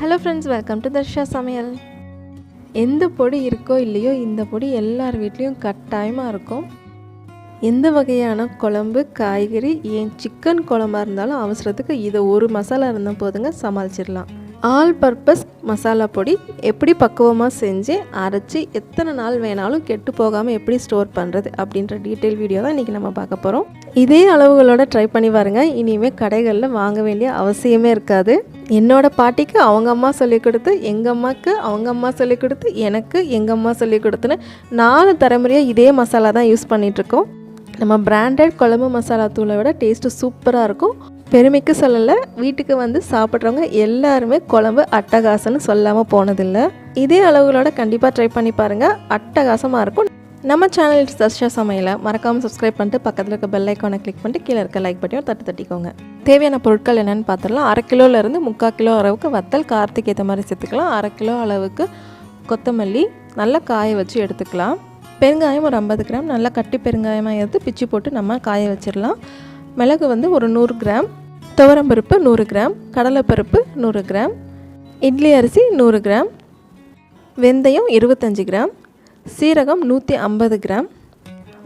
Hello friends welcome to Dharsha சமையல் எந்த பொடி இருக்கோ இல்லையோ இந்த பொடி எல்லார் வீட்லேயும் கட்டாயமாக இருக்கும். எந்த வகையான குழம்பு காய்கறி ஏன் சிக்கன் குழம்பா இருந்தாலும் அவசரத்துக்கு இதை ஒரு மசாலா இருந்தால் போதுங்க சமாளிச்சிடலாம். ஆல் பர்பஸ் மசாலா பொடி எப்படி பக்குவமாக செஞ்சு அரைச்சி எத்தனை நாள் வேணாலும் கெட்டு போகாமல் எப்படி ஸ்டோர் பண்ணுறது அப்படின்ற டீட்டெயில் வீடியோ தான் இன்றைக்கி நம்ம பார்க்க போகிறோம் இதே அளவுகளோட ட்ரை பண்ணி பாருங்க. இனிமேல் கடைகளில் வாங்க வேண்டிய அவசியமே இருக்காது. என்னோட பாட்டிக்கு அவங்க அம்மா சொல்லிக் கொடுத்து எங்கள் அம்மாவுக்கு அவங்க அம்மா சொல்லிக் கொடுத்து எனக்கு எங்கள் அம்மா சொல்லிக் கொடுத்துன்னு நாலு தலைமுறையாக இதே மசாலா தான் யூஸ் பண்ணிகிட்ருக்கோம் நம்ம பிராண்டட் குழம்பு மசாலா தூளை விட டேஸ்ட்டு சூப்பராக இருக்கும். பெருமைக்கு சொல்லலை வீட்டுக்கு வந்து சாப்பிட்றவங்க எல்லாருமே குழம்பு அட்டகாசம்னு சொல்லாமல் போனதில்லை. இதே அளவுகளோட கண்டிப்பாக ட்ரை பண்ணி பாருங்கள் அட்டகாசமாக இருக்கும். நம்ம சேனல் சஷ்யா சமையலை மறக்காமல் சப்ஸ்கிரைப் பண்ணிட்டு பக்கத்தில் இருக்க பெல் ஐக்கானை கிளிக் பண்ணிட்டு கீழே இருக்க லைக் பட்டியும் தட்டு தட்டிக்கோங்க. தேவையான பொருட்கள் என்னென்னு பார்த்துடலாம். அரை கிலோலேருந்து முக்கால் கிலோ அளவுக்கு வத்தல் காரத்துக்கு ஏற்ற மாதிரி சேர்த்துக்கலாம். அரை கிலோ அளவுக்கு கொத்தமல்லி நல்லா காய வச்சு எடுத்துக்கலாம். பெருங்காயம் ஒரு ஐம்பது கிராம் நல்லா கட்டி பெருங்காயமாக எடுத்து பிச்சு போட்டு நம்ம காய வச்சிடலாம். மிளகு வந்து ஒரு நூறு கிராம் துவரம்பருப்பு நூறு கிராம் கடலைப்பருப்பு நூறு கிராம் இட்லி அரிசி நூறு கிராம் வெந்தயம் இருபத்தஞ்சி கிராம் சீரகம் நூற்றி ஐம்பது கிராம்.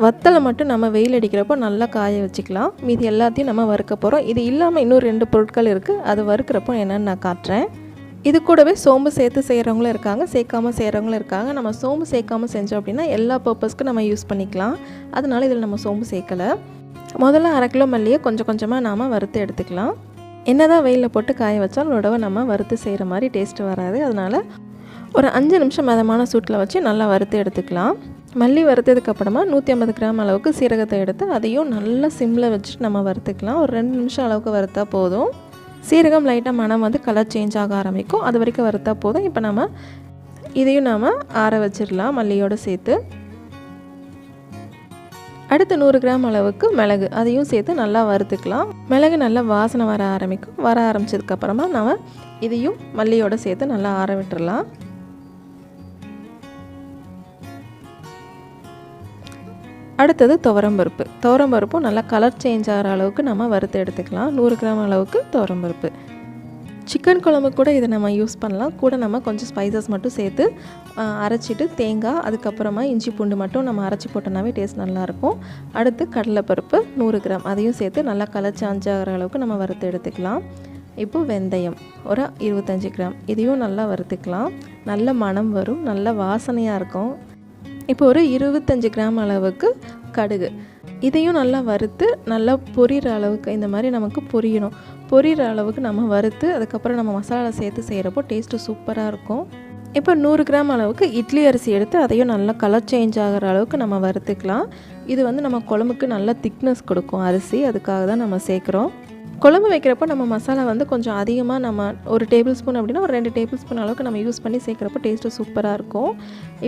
வத்தலை மட்டும் நம்ம வெயில் அடிக்கிறப்போ நல்லா காய வச்சுக்கலாம். மீதி எல்லாத்தையும் நம்ம வறுக்க போகிறோம் இது இல்லாமல் இன்னும் ரெண்டு பொருட்கள் இருக்குது அது வறுக்கிறப்போ என்னென்னு நான் காட்டுறேன். இது கூடவே சோம்பு சேர்த்து செய்கிறவங்களும் இருக்காங்க. சேர்க்காமல் செய்கிறவங்களும் இருக்காங்க. நம்ம சோம்பு சேர்க்காமல் செஞ்சோம் அப்படின்னா எல்லா பர்பஸ்க்கும் நம்ம யூஸ் பண்ணிக்கலாம். அதனால் இதில் நம்ம சோம்பு சேர்க்கலை. முதல்ல அரை கிலோ மல்லியை கொஞ்சம் கொஞ்சமாக நாம் வறுத்து எடுத்துக்கலாம். என்ன தான் வெயிலில் போட்டு காய வச்சாலும் உடவை நம்ம வறுத்து செய்கிற மாதிரி டேஸ்ட்டு வராது. அதனால் ஒரு அஞ்சு நிமிஷம் மிதமான சூட்டில் வச்சு நல்லா வறுத்து எடுத்துக்கலாம். மல்லி வறுத்ததுக்கப்புறமா நூற்றி ஐம்பது கிராம் அளவுக்கு சீரகத்தை எடுத்து அதையும் நல்லா சிம்மில் வச்சுட்டு நம்ம வறுத்துக்கலாம். ஒரு ரெண்டு நிமிஷம் அளவுக்கு வறுத்தா போதும். சீரகம் லைட்டாக மனம் வந்து கலர் சேஞ்ச் ஆக ஆரம்பிக்கும். அது வரைக்கும் வறுத்தா போதும். இப்போ நம்ம இதையும் நாம் ஆற வச்சிடலாம் மல்லியோடு சேர்த்து. அடுத்து நூறு கிராம் அளவுக்கு மிளகு. அதையும் சேர்த்து நல்லா வறுத்துக்கலாம். மிளகு நல்லா வாசனை வர ஆரம்பிக்கும். வர ஆரம்பிச்சதுக்கப்புறமா நம்ம இதையும் மல்லியோடு சேர்த்து நல்லா ஆற விட்டுடலாம் அடுத்தது துவரம்பருப்பு துவரம்பருப்பும் நல்லா கலர் சேஞ்ச் ஆகிற அளவுக்கு நம்ம வறுத்து எடுத்துக்கலாம். நூறு கிராம் அளவுக்கு துவரம்பருப்பு சிக்கன் குழம்பு கூட இதை நம்ம யூஸ் பண்ணலாம். கூட நம்ம கொஞ்சம் ஸ்பைசஸ் மட்டும் சேர்த்து அரைச்சிட்டு தேங்காய் அதுக்கப்புறமா இஞ்சி பூண்டு மட்டும் நம்ம அரைச்சி போட்டோன்னாவே டேஸ்ட் நல்லாயிருக்கும் அடுத்து கடலைப்பருப்பு நூறு கிராம். அதையும் சேர்த்து நல்லா கலர் சேஞ்ச் ஆகிற அளவுக்கு நம்ம வறுத்து எடுத்துக்கலாம். இப்போது வெந்தயம். ஒரு இருபத்தஞ்சி கிராம். இதையும் நல்லா வறுத்துக்கலாம். நல்ல மனம் வரும். நல்ல வாசனையாக இருக்கும். இப்போ ஒரு இருபத்தஞ்சி கிராம் அளவுக்கு கடுகு. இதையும் நல்லா வறுத்து நல்லா பொரியிற அளவுக்கு இந்த மாதிரி நமக்கு பொரியணும். பொரியிற அளவுக்கு நம்ம வறுத்து அதுக்கப்புறம் நம்ம மசாலா சேர்த்து செய்கிறப்போ டேஸ்ட்டு சூப்பராக இருக்கும். இப்போ நூறு கிராம் அளவுக்கு இட்லி அரிசி எடுத்து அதையும் நல்லா கலர் சேஞ்ச் ஆகிற அளவுக்கு நம்ம வறுத்துக்கலாம். இது வந்து நம்ம குழம்புக்கு நல்ல திக்னஸ் கொடுக்கும் அரிசி அதுக்காக தான் நம்ம சேர்க்குறோம். குழம்பு வைக்கிறப்போ நம்ம மசாலா வந்து கொஞ்சம் அதிகமாக நம்ம ஒரு டேபிள் ஸ்பூன் அப்படின்னா ஒரு ரெண்டு டேபிள் ஸ்பூன் அளவுக்கு நம்ம யூஸ் பண்ணி சேர்க்குறப்போ டேஸ்ட்டு சூப்பராக இருக்கும்.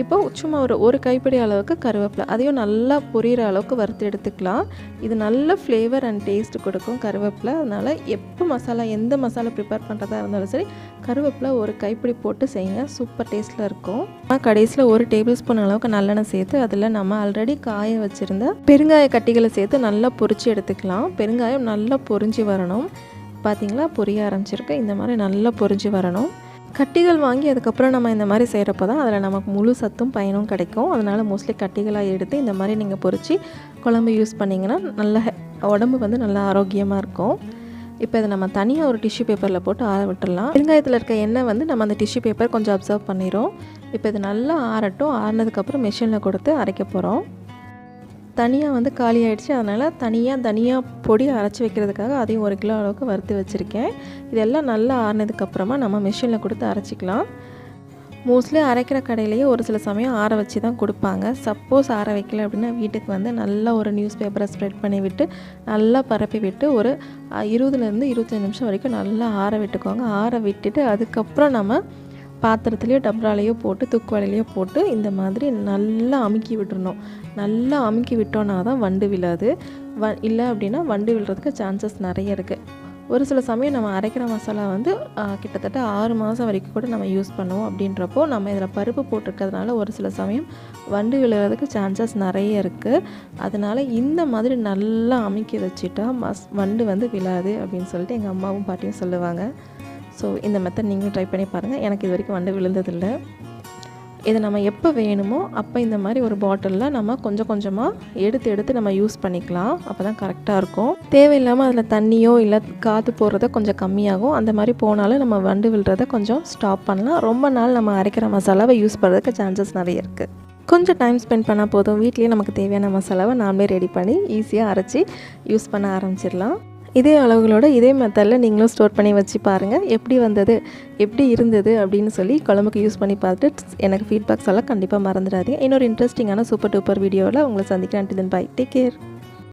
இப்போ சும்மா ஒரு ஒரு கைப்பிடி அளவுக்கு கருவேப்பிலை. அதையும் நல்லா பொரியிற அளவுக்கு வறுத்து எடுத்துக்கலாம். இது நல்ல ஃப்ளேவர் அண்ட் டேஸ்ட் கொடுக்கும் கருவேப்பிலை. அதனால் எப்போ மசாலா எந்த மசாலா ப்ரிப்பேர் பண்ணுறதா இருந்தாலும் சரி கருவேப்பிலை ஒரு கைப்பிடி போட்டு செய்யுங்க. சூப்பர் டேஸ்ட்டில் இருக்கும். ஆனால் கடைசியில் ஒரு டேபிள் ஸ்பூன் அளவுக்கு நல்லெண்ணெய் சேர்த்து அதில் நம்ம ஆல்ரெடி காய வச்சுருந்த பெருங்காய கட்டிகளை சேர்த்து நல்லா பொரிச்சு எடுத்துக்கலாம். பெருங்காயம் நல்லா பொரிஞ்சு வரணும். பார்த்தீங்களா பொரிய ஆரம்பிச்சிருக்கு. இந்த மாதிரி நல்லா பொரிஞ்சு வரணும். கட்டிகள் வாங்கி அதுக்கப்புறம் நம்ம இந்த மாதிரி செய்கிறப்ப தான் அதில் நமக்கு முழு சத்தும் பயனும் கிடைக்கும். அதனால் மோஸ்ட்லி கட்டிகளாக எடுத்து இந்த மாதிரி நீங்கள் பொரித்து குழம்பு யூஸ் பண்ணிங்கன்னா நல்ல உடம்பு வந்து நல்லா ஆரோக்கியமாக இருக்கும். இப்போ இதை நம்ம தனியாக ஒரு டிஷ்யூ பேப்பரில் போட்டு ஆற விட்டுடலாம். வெங்காயத்தில் இருக்க எண்ணெய் வந்து நம்ம அந்த டிஷ்யூ பேப்பர் கொஞ்சம் அப்சர்வ் பண்ணிடும் இப்போ இது நல்லா ஆறட்டும். ஆறினதுக்கப்புறம் மிஷினில் கொடுத்து அரைக்க போகிறோம் தனியாக வந்து காலி ஆகிடுச்சு அதனால் தனியாக தனியாக பொடி அரைச்சி வைக்கிறதுக்காக அதையும் ஒரு கிலோ அளவுக்கு வறுத்து வச்சுருக்கேன். இதெல்லாம் நல்லா ஆறினதுக்கப்புறமா நம்ம மிஷினில் கொடுத்து அரைச்சிக்கலாம். மோஸ்ட்லி அரைக்கிற கடையிலேயே ஒரு சில சமயம் ஆற வச்சு தான் கொடுப்பாங்க. சப்போஸ் ஆற வைக்கல அப்படின்னா வீட்டுக்கு வந்து நல்லா ஒரு நியூஸ் பேப்பரை ஸ்ப்ரெட் பண்ணி விட்டு நல்லா பரப்பி விட்டு ஒரு இருபதுலேருந்து இருபத்தஞ்சி நிமிஷம் வரைக்கும் நல்லா ஆற விட்டுக்கோங்க. ஆற விட்டுட்டு அதுக்கப்புறம் நம்ம பாத்திரத்துலேயோ டப்ராலேயோ போட்டு தூக்குவாளிலையோ போட்டு இந்த மாதிரி நல்லா அமுக்கி விட்டுறணும். நல்லா அமுக்கி விட்டோன்னா தான் வண்டு விழாது. வ இல்லை அப்படின்னா வண்டு விழுறதுக்கு சான்சஸ் நிறைய இருக்குது ஒரு சில சமயம் நம்ம அரைக்கிற மசாலா வந்து கிட்டத்தட்ட ஆறு மாதம் வரைக்கும் கூட நம்ம யூஸ் பண்ணுவோம் அப்படின்றப்போ நம்ம இதில் பருப்பு போட்டிருக்கிறதுனால ஒரு சில சமயம் வண்டு விழுறதுக்கு சான்சஸ் நிறைய இருக்குது அதனால் இந்த மாதிரி நல்லா அமுக்கி வச்சுட்டா மஸ் வண்டு வந்து விழாது அப்படின்னு சொல்லிட்டு எங்கள் அம்மாவும் பாட்டியும் சொல்லுவாங்க. ஸோ இந்த மெத்தட் நீங்களும் ட்ரை பண்ணி பாருங்கள் எனக்கு இது வரைக்கும் வண்டு விழுந்ததில்லை. இதை நம்ம எப்போ வேணுமோ அப்போ இந்த மாதிரி ஒரு பாட்டிலில் நம்ம கொஞ்சம் கொஞ்சமாக எடுத்து எடுத்து நம்ம யூஸ் பண்ணிக்கலாம். அப்போ தான் கரெக்டாக இருக்கும். தேவையில்லாமல் அதில் தண்ணியோ இல்லை காற்று போடுறத கொஞ்சம் கம்மியாகும். அந்த மாதிரி போனாலும் நம்ம வண்டு விழுறத கொஞ்சம் ஸ்டாப் பண்ணலாம். ரொம்ப நாள் நம்ம அரைக்கிற மசாலாவை யூஸ் பண்ணுறதுக்கு சான்சஸ் நிறைய இருக்குது கொஞ்சம் டைம் ஸ்பெண்ட் பண்ணால் போதும். வீட்லேயே நமக்கு தேவையான மசாலாவை நாமளே ரெடி பண்ணி ஈஸியாக அரைச்சி யூஸ் பண்ண ஆரம்பிச்சிடலாம். இதே அளவுகளோட இதே மெத்தடில் நீங்களும் ஸ்டோர் பண்ணி வச்சு பாருங்கள் எப்படி வந்தது? எப்படி இருந்தது? அப்படின்னு சொல்லி குழம்புக்கு யூஸ் பண்ணி பார்த்துட்டு எனக்கு ஃபீட்பேக்ஸ் எல்லாம் கண்டிப்பாக மறந்துடாதீங்க. இன்னொரு இன்ட்ரெஸ்டிங்கான சூப்பர் டூப்பர் வீடியோவில் உங்களை சந்திக்கிறேன். தென் பை டேக் கேர்